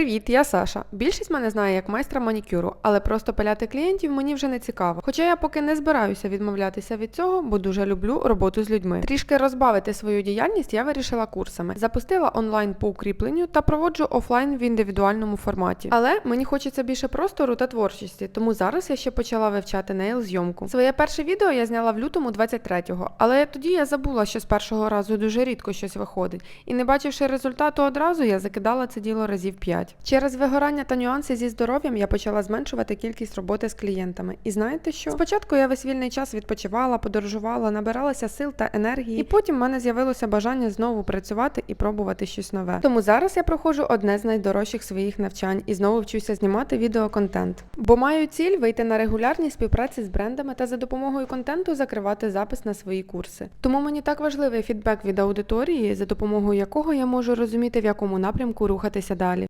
Привіт, я Саша. Більшість мене знає як майстра манікюру, але просто пиляти клієнтів мені вже не цікаво. Хоча я поки не збираюся відмовлятися від цього, бо дуже люблю роботу з людьми. Трішки розбавити свою діяльність я вирішила курсами. Запустила онлайн по укріпленню та проводжу офлайн в індивідуальному форматі. Але мені хочеться більше простору та творчості, тому зараз я ще почала вивчати нейл зйомку. Своє перше відео я зняла в лютому 23-го, але тоді я забула, що з першого разу дуже рідко щось виходить, і не бачивши результату одразу, я закидала це діло разів 5. Через вигорання та нюанси зі здоров'ям я почала зменшувати кількість роботи з клієнтами. І знаєте що? Спочатку я весь вільний час відпочивала, подорожувала, набиралася сил та енергії, і потім в мене з'явилося бажання знову працювати і пробувати щось нове. Тому зараз я проходжу одне з найдорожчих своїх навчань і знову вчуся знімати відеоконтент. Бо маю ціль вийти на регулярні співпраці з брендами та за допомогою контенту закривати запис на свої курси. Тому мені так важливий фідбек від аудиторії, за допомогою якого я можу розуміти, в якому напрямку рухатися далі.